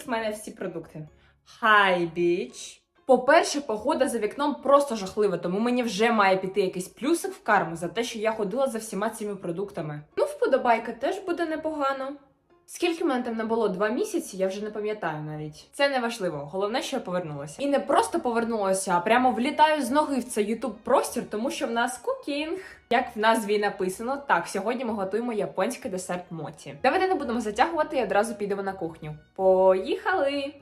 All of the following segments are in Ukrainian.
Тут в мене всі продукти. Хай біч. По-перше, погода за вікном просто жахлива, тому мені вже має піти якийсь плюсик в карму за те, що я ходила за всіма цими продуктами. Ну, вподобайка теж буде непогано. Скільки мене там не було два місяці, я вже не пам'ятаю навіть. Це не важливо. Головне, що я повернулася. І не просто повернулася, а прямо влітаю з ноги в цей ютуб простір, тому що в нас кукінг. Як в назві написано, так сьогодні ми готуємо японський десерт моті. Давайте не будемо затягувати і одразу підемо на кухню. Поїхали!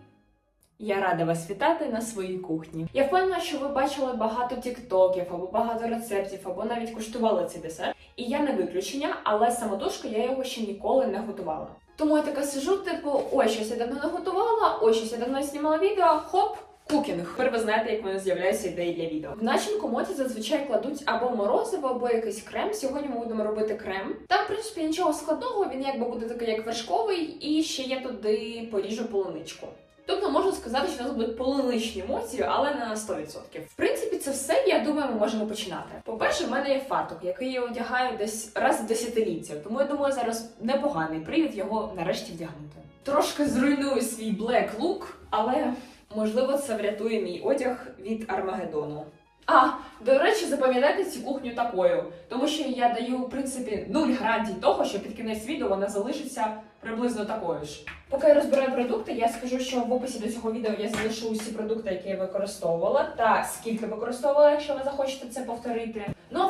Я рада вас вітати на своїй кухні. Я впевнена, що ви бачили багато тіктоків або багато рецептів, або навіть куштували цей десерт. І я не виключення, але самотужки я його ще ніколи не готувала. Тому я така сижу, типу, ой, щось я давно не готувала, ой, щось я давно знімала відео, хоп. Кукінг. Тепер ви знаєте, як в мене з'являються ідеї для відео. В начинку моті зазвичай кладуть або морозиво, або якийсь крем. Сьогодні ми будемо робити крем. Там, в принципі, нічого складного, він якби буде такий як вершковий, і ще я туди поріжу полуничку. Тобто можна сказати, що у нас будуть полуничні емоції, але не на 100%. В принципі, це все, я думаю, ми можемо починати. По-перше, в мене є фартук, який я одягаю десь раз в десятиліття. Тому я думаю, зараз непоганий привід його нарешті вдягнути. Трошки зруйную свій блек лук, але можливо це врятує мій одяг від Армагеддону. А, до речі, запам'ятайте цю кухню такою, тому що я даю, в принципі, нуль гарантій того, що під кінець відео вона залишиться приблизно такою ж. Поки я розбираю продукти, я скажу, що в описі до цього відео я залишу усі продукти, які я використовувала, та скільки використовувала, якщо ви захочете це повторити.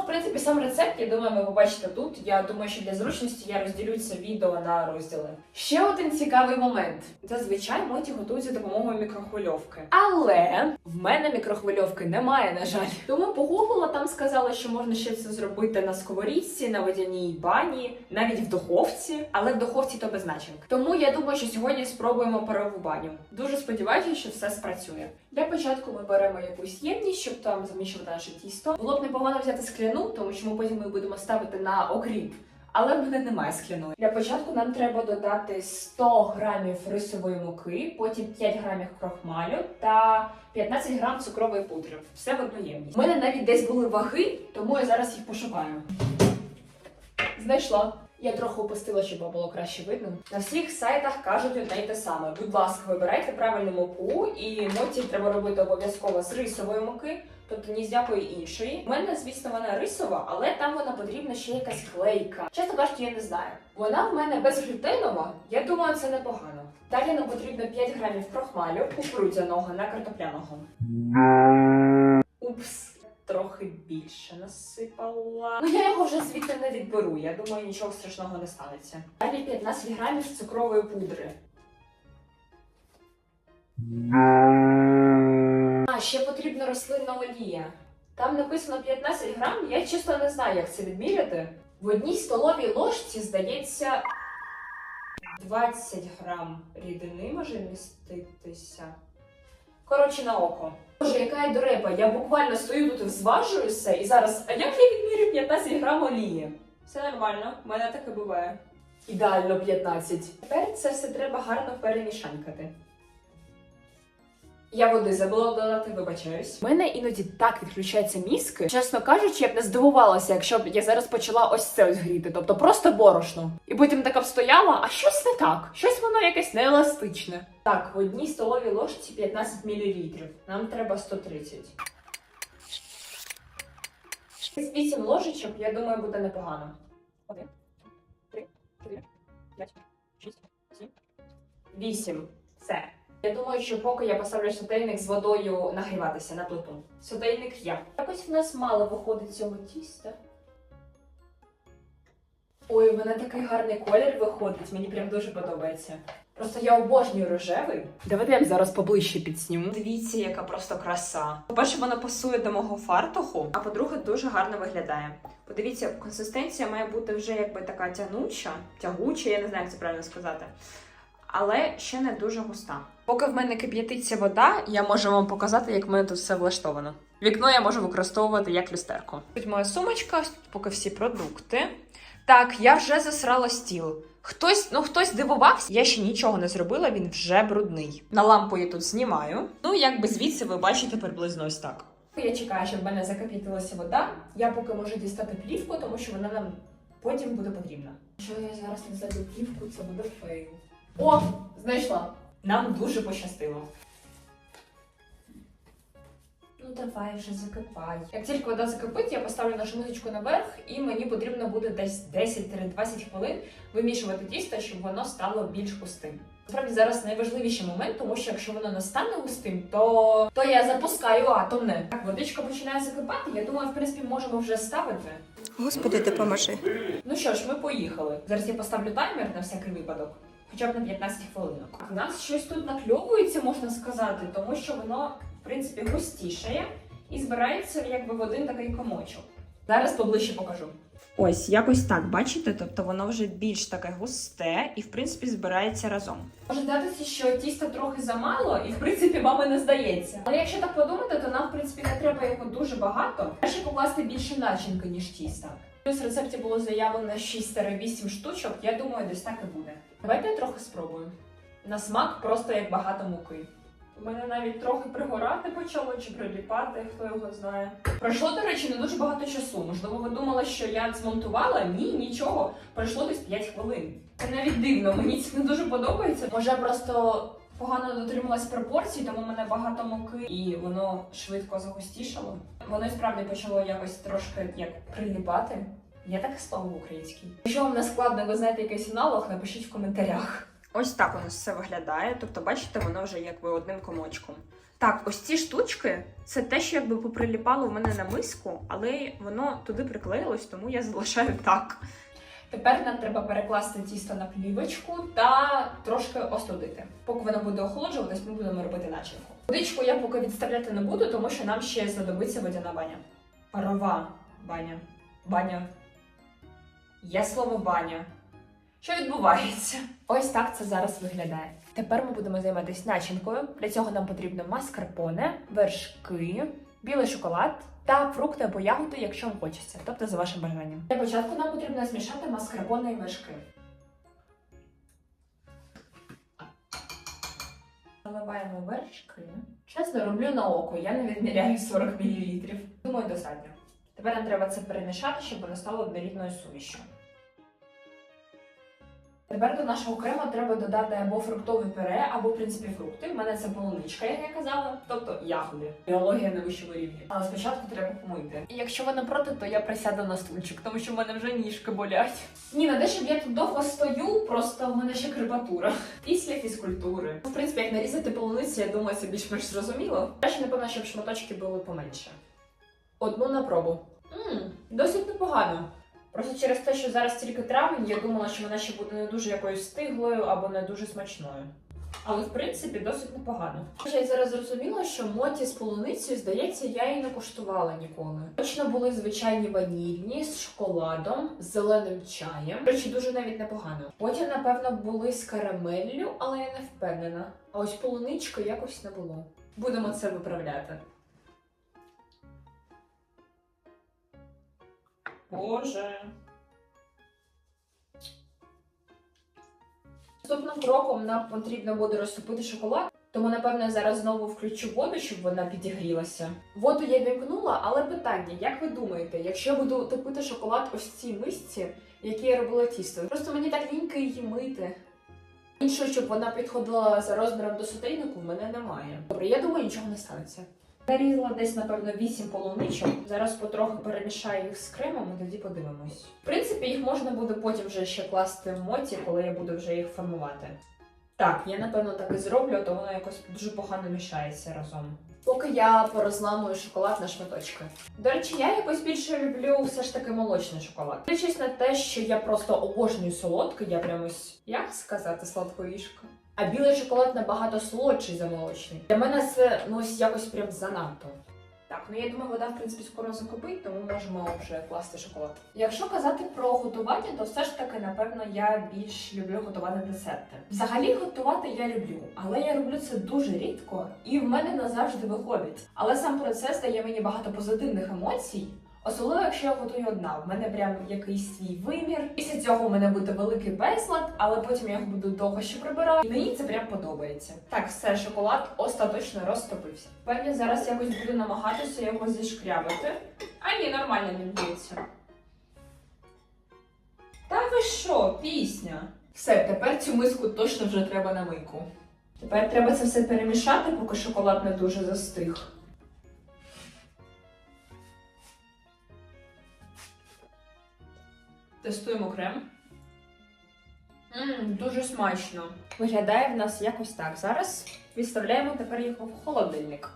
Принципі, сам рецепт, я думаю, ви побачите тут. Я думаю, що для зручності я розділю це відео на розділи. Ще один цікавий момент. Зазвичай моті готують за допомогою мікрохвильовки. Але в мене мікрохвильовки немає, на жаль. Тому погуглила, там сказали, що можна ще це зробити на сковорідці, на водяній бані, навіть в духовці, але в духовці то без начинки. Тому я думаю, що сьогодні спробуємо парову баню. Дуже сподіваюся, що все спрацює. Для початку ми беремо якусь ємність, щоб там замішувати наше тісто. Було б непогано взяти скляну, тому що ми потім її будемо ставити на окріп. Але в мене немає скляної. Для початку нам треба додати 100 грамів рисової муки, потім 5 грамів крохмалю та 15 грам цукрової пудри. Все в одну. У мене навіть десь були ваги, тому я зараз їх пошукаю. Знайшла. Я трохи опустила, щоб було краще видно. На всіх сайтах кажуть одне й те саме. Будь ласка, вибирайте правильну муку, і моті треба робити обов'язково з рисової муки, тобто ні з якої іншої. У мене, звісно, вона рисова, але там вона потрібна ще якась клейка. Чесно кажучи, я не знаю. Вона в мене безглютенова, я думаю, це непогано. Далі нам потрібно 5 грамів крохмалю, кукурудзяного, не картопляного. Упс. Трохи більше насипала. Ну я його вже звідти не відберу. Я думаю, нічого страшного не станеться. Далі 15 грамів цукрової пудри. А, ще потрібна рослинна олія. Там написано 15 грам, я чесно не знаю, як це відміряти. В одній столовій ложці, здається, 20 грам рідини може міститися. Коротше, на око. Боже, яка я дурепа, я буквально стою тут, і зважуюся і зараз, а як я відмірю 15 грам олії? Все нормально, в мене таке буває. Ідеально 15. Тепер це все треба гарно перемішанькати. Я води забула додати, вибачаюсь. У мене іноді так відключаються мізки. Чесно кажучи, я б не здивувалася, якщо б я зараз почала ось це ось гріти, тобто просто борошно. І потім така б стояла, а щось не так, щось воно якесь нееластичне. Так, в одній столовій ложці 15 мл. Нам треба 130. 8 ложечок, я думаю, буде непогано. Один, три, чотири, п'ять, шість, сім, вісім. Все. Я думаю, що поки я поставлю сотейник з водою нагріватися на плиту. Сотейник є. Якось в нас мало виходить цього тіста. Ой, в мене такий гарний колір виходить, мені прям дуже подобається. Просто я обожнюю рожевий. Давайте я зараз поближче підсніму. Дивіться, яка просто краса. По-перше, вона пасує до мого фартуху, а по-друге, дуже гарно виглядає. Подивіться, консистенція має бути вже якби така тягнуча, тягуча, я не знаю, як це правильно сказати. Але ще не дуже густа. Поки в мене кип'ятиться вода, я можу вам показати, як в мене тут все влаштовано. Вікно я можу використовувати як люстерку. Тут моя сумочка, тут поки всі продукти. Так, я вже засрала стіл. Хтось, ну хтось дивувався, я ще нічого не зробила, він вже брудний. На лампу я тут знімаю. Ну, якби звідси ви бачите приблизно ось так. Я чекаю, щоб в мене закип'ятилася вода. Я поки можу дістати плівку, тому що вона нам потім буде потрібна. Якщо я зараз не зайду плівку, це буде фейл. О, знайшла. Нам дуже пощастило. Ну давай вже закипай. Як тільки вода закипить, я поставлю нашу мисочку наверх, і мені потрібно буде десь 10-20 хвилин вимішувати тісто, щоб воно стало більш густим. Насправді зараз найважливіший момент, тому що якщо воно не стане густим, то, то я запускаю атомне. Так, водичка починає закипати. Я думаю, в принципі, можемо вже ставити. Господи, допоможи. Ну що ж, ми поїхали. Зараз я поставлю таймер на всякий випадок, хоча б на 15 хвилинок. У нас щось тут накльовується, можна сказати, тому що воно, в принципі, густішає і збирається якби в один такий комочок. Зараз поближче покажу. Ось, якось так, бачите? Тобто воно вже більш таке густе і, в принципі, збирається разом. Може здатися, що тіста трохи замало, і в принципі вам не здається. Але якщо так подумати, то нам, в принципі, не треба його дуже багато. Краще покласти більше начинки, ніж тіста. Плюс в рецепті було заявлено 6-8 штучок, я думаю, десь так і буде. Давайте я трохи спробую. На смак просто як багато муки. У мене навіть трохи пригорати почало чи приліпати, хто його знає. Пройшло, до речі, не дуже багато часу. Можливо, ви думали, що я змонтувала? Ні, нічого. Пройшло десь 5 хвилин. Це навіть дивно, мені це не дуже подобається. Може, просто погано дотрималась пропорцій, тому мене багато муки і воно швидко загустішало. Воно і справді почало якось трошки як приліпати. Таке слово в українській. Якщо вам не складно, ви знаєте якийсь аналог, напишіть в коментарях. Ось так у нас все виглядає. Тобто, бачите, воно вже якби одним комочком. Так, ось ці штучки це те, що якби поприліпало в мене на миску, але воно туди приклеїлось, тому я залишаю так. Тепер нам треба перекласти тісто на плівочку та трошки остудити. Поки воно буде охолоджуватись, ми будемо робити начинку. Водичку я поки відставляти не буду, тому що нам ще знадобиться водяна баня. Парова баня. Баня. Є слово баня. Що відбувається? Ось так це зараз виглядає. Тепер ми будемо займатися начинкою. Для цього нам потрібно маскарпоне, вершки, білий шоколад та фрукти або ягоди, якщо вам хочеться, тобто за вашим бажанням. Для початку нам потрібно змішати маскарпоне і вершки. Наливаємо вершки. Чесно, роблю на око, я не відміряю 40 мл. Думаю, достатньо. Тепер нам треба це перемішати, щоб воно стало однорідною сумішю. Тепер до нашого крему треба додати або фруктове пюре, або в принципі фрукти. У мене це полуничка, як я казала, тобто ягоди. Біологія на вищому рівні. Але спочатку треба помити. І якщо ви не проти, то я присяду на стульчик, тому що в мене вже ніжки болять. Ні, те, щоб я тут довго стою, просто в мене ще крепатура. Після фізкультури. В принципі, як нарізати полуницю, я думаю, це більш-менш зрозуміло. Краще, напевно, щоб шматочки були поменше. Одну на пробу. Мм, досить непогано. Просто через те, що зараз тільки травень, я думала, що вона ще буде не дуже якоюсь стиглою або не дуже смачною. Але в принципі досить непогано. Я зараз зрозуміла, що моті з полуницею, здається, я її не куштувала ніколи. Точно були звичайні ванільні з шоколадом, з зеленим чаєм. До речі, дуже навіть непогано. Потім, напевно, були з карамеллю, але я не впевнена. А ось полунички якось не було. Будемо це виправляти. Боже. Наступним кроком нам потрібно буде розтопити шоколад, тому напевно я зараз знову включу воду, щоб вона підігрілася. Воду я вімкнула, але питання: як ви думаєте, якщо я буду топити шоколад ось в цій мисці, в якій я робила тісто, просто мені так лінько її мити. Іншого, щоб вона підходила за розміром до сотейнику, в мене немає. Добре, я думаю, нічого не станеться. Нарізала десь, напевно, 8 полуничок. Зараз потроху перемішаю їх з кремом і тоді подивимось. В принципі, їх можна буде потім вже ще класти в моті, коли я буду вже їх формувати. Так, я напевно так і зроблю, то воно якось дуже погано мішається разом. Поки я порозламую шоколад на шматочки. До речі, я якось більше люблю все ж таки молочний шоколад. Дивлячись на те, що я просто обожнюю солодкий, я прям ось як сказати сладкоїшка. А білий шоколад набагато солодший за молочний. Для мене це ну ось якось прям занадто. Так, ну я думаю, вода в принципі скоро закипить, тому можемо вже класти шоколад. Якщо казати про готування, то все ж таки, напевно, я більш люблю готувати десерти. Взагалі готувати я люблю, але я роблю це дуже рідко і в мене не завжди виходить. Але сам процес дає мені багато позитивних емоцій. Особливо, якщо я готую одна, в мене прям якийсь свій вимір. Після цього в мене буде великий безлад, але потім я його буду довго ще прибирати. І мені це прям подобається. Так, все, шоколад остаточно розтопився. Я зараз якось буду намагатися його зішкрябати. А ні, нормально не б'ється. Та ви що, пісня? Все, тепер цю миску точно вже треба на мийку. Тепер треба це все перемішати, поки шоколад не дуже застиг. Тестуємо крем. Мм, дуже смачно. Виглядає в нас якось так. Зараз відставляємо тепер його в холодильник.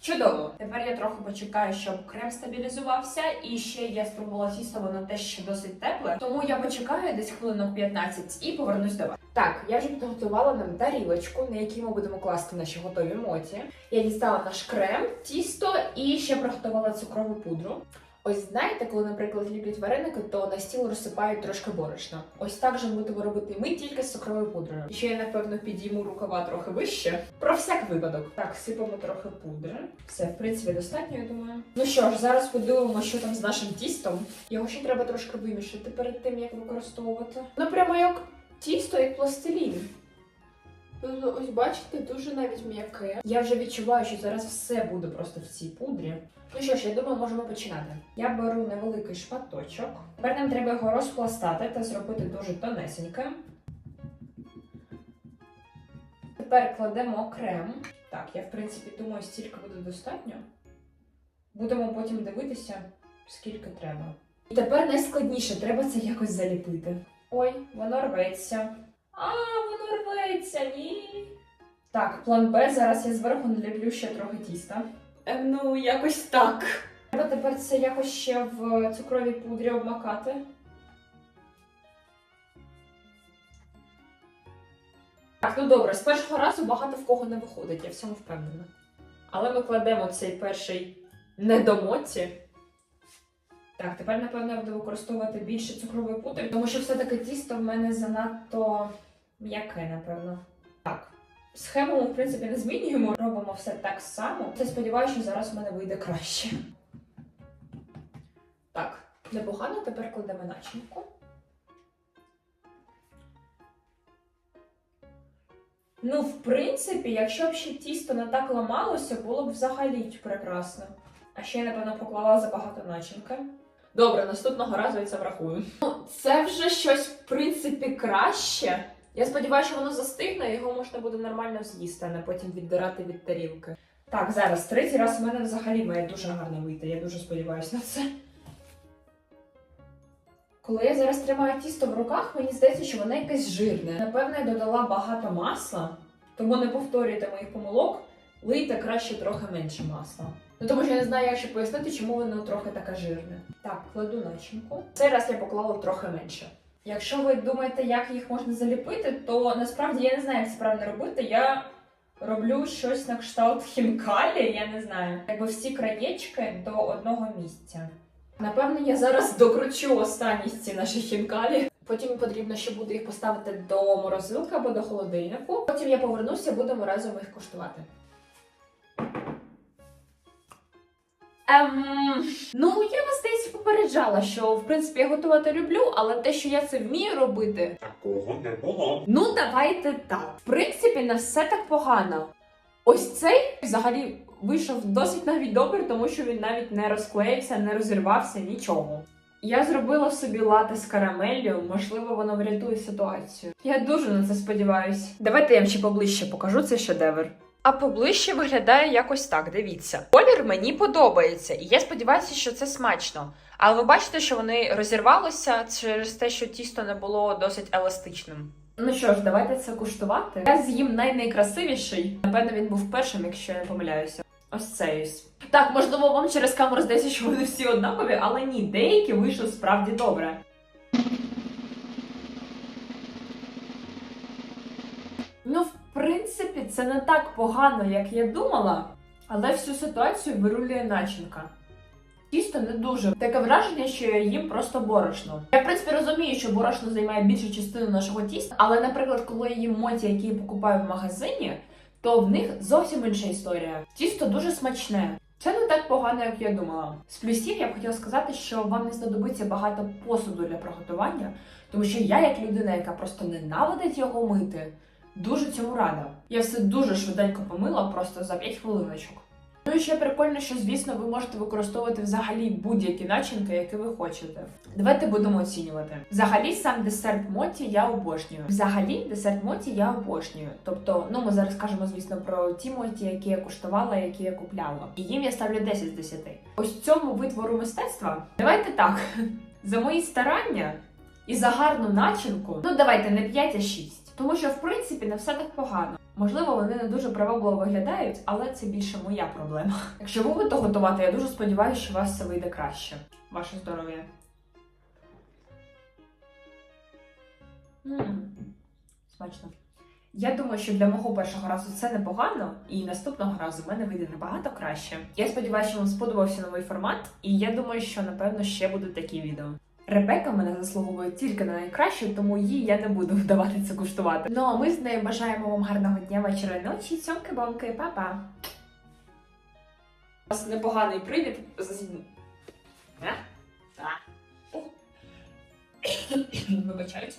Чудово! Тепер я трохи почекаю, щоб крем стабілізувався, і ще я спробувала тісто, воно теж ще досить тепле. Тому я почекаю десь хвилинок 15 і повернусь до вас. Так, я вже підготувала нам тарілочку, на якій ми будемо класти наші готові моті. Я дістала наш крем, тісто і ще приготувала цукрову пудру. Ось знаєте, коли, наприклад, люблять вареники, то на стіл розсипають трошки борошна. Ось так же будемо робити ми тільки з цукровою пудрою. Ще я напевно підійму рукава трохи вище. Про всяк випадок. Так, сипемо трохи пудри. Все, в принципі, достатньо, я думаю. Ну що ж, зараз подивимося, що там з нашим тістом. Його ще треба трошки вимішати перед тим, як використовувати. Ну прямо як тісто, як пластилін. Тобто, Ось бачите, дуже навіть м'яке. Я вже відчуваю, що зараз все буде просто в цій пудрі. Ну що ж, я думаю, можемо починати. Я беру невеликий шматочок. Тепер нам треба його розпластати та зробити дуже тонесеньке. Тепер кладемо крем. Так, я в принципі думаю, стільки буде достатньо. Будемо потім дивитися, скільки треба. І тепер найскладніше, треба це якось заліпити. Ой, воно рветься. А, воно рветься, ні. Так, план Б. Зараз я зверху наліплю ще трохи тіста. Е, Ну, якось так. Треба тепер це якось ще в цукровій пудрі обмакати. Так, ну добре, з першого разу багато в кого не виходить, я в цьому впевнена. Але ми кладемо цей перший недомотці. Так, тепер, напевно, я буду використовувати більше цукрової пудри, тому що все-таки тісто в мене занадто м'яке, напевно. Так. Схему ми, в принципі, не змінюємо, робимо все так само. Я сподіваюся, що зараз в мене вийде краще. Так, непогано, тепер кладемо начинку. Ну, в принципі, якщо б ще тісто не так ламалося, було б взагалі прекрасно. А ще я, напевно, поклала забагато начинки. Добре, наступного разу я це врахую. Ну, це вже щось, в принципі, краще. Я сподіваюся, що воно застигне, його можна буде нормально з'їсти, а не потім віддирати від тарілки. Так, зараз третій раз у мене взагалі має дуже гарно вийти. Я дуже сподіваюся на це. Коли я зараз тримаю тісто в руках, мені здається, що воно якесь жирне. Напевно, я додала багато масла, тому не повторюйте моїх помилок, лийте краще трохи менше масла. Ну тому що я не знаю, як ще пояснити, чому воно трохи таке жирне. Так, кладу начинку. Цей раз я поклала трохи менше. Якщо ви думаєте, як їх можна заліпити, то насправді я не знаю, як це правильно робити. Я роблю щось на кшталт хінкалі, я не знаю. Якби всі краєчки до одного місця. Напевно, я зараз докручу останні ці наші хінкалі. Потім потрібно ще буде їх поставити до морозилки або до холодильнику. Потім я повернуся, будемо разом їх куштувати. Ем, ну, я вас десь попереджала, що в принципі я готувати люблю, але те, що я це вмію робити, Такого не було. ну давайте так. В принципі, не все так погано. Ось цей взагалі вийшов досить навіть добре, тому що він навіть не розклеївся, не розірвався, нічого. Я зробила собі лати з карамеллю, можливо, воно врятує ситуацію. Я дуже на це сподіваюся. Давайте я вам ще поближче покажу цей шедевр. А поближче виглядає якось так. Дивіться. Колір мені подобається, і я сподіваюся, що це смачно. Але ви бачите, що вони розірвалися через те, що тісто не було досить еластичним. Ну що ж, давайте це куштувати. Я з'їм найнайкрасивіший. Напевно, він був першим, якщо я не помиляюся. Ось цей. Так, можливо, вам через камеру здається, що вони всі однакові, але ні, деякі вийшли справді добре. Ну, в принципі, це не так погано, як я думала, але всю ситуацію вирулює начинка. Тісто не дуже таке враження, що я їм просто борошно. Я в принципі розумію, що борошно займає більшу частину нашого тіста, але, наприклад, коли я їм моті, які я покупаю в магазині, то в них зовсім інша історія. Тісто дуже смачне. Це не так погано, як я думала. З плюсів я б хотіла сказати, що вам не знадобиться багато посуду для приготування, тому що я, як людина, яка просто ненавидить його мити, дуже цьому рада. Я все дуже швиденько помила, просто за 5 хвилиночок. Ну і ще прикольно, що звісно ви можете використовувати взагалі будь-які начинки, які ви хочете. Давайте будемо оцінювати. Взагалі сам десерт моті я обожнюю. Взагалі десерт моті я обожнюю. Тобто, ну ми зараз кажемо, звісно, про ті моті, які я куштувала, які я купляла. І їм я ставлю 10 з 10. Ось цьому витвору мистецтва. Давайте так. За мої старання і за гарну начинку, ну давайте не 5, а 6. Тому що, в принципі, не все так погано. Можливо, вони не дуже привабливо виглядають, але це більше моя проблема. Якщо ви будете готувати, я дуже сподіваюся, що у вас це вийде краще. Ваше здоров'я. Смачно. Я думаю, що для мого першого разу це непогано, і наступного разу в мене вийде набагато краще. Я сподіваюся, що вам сподобався новий формат, і я думаю, що напевно ще будуть такі відео. Ребека мене заслуговує тільки на найкраще, тому їй я не буду вдавати це куштувати. Ну а ми з нею бажаємо вам гарного дня, вечора, і ночі, цьомки бомки па-па! У вас непоганий привід. Вибачаюсь.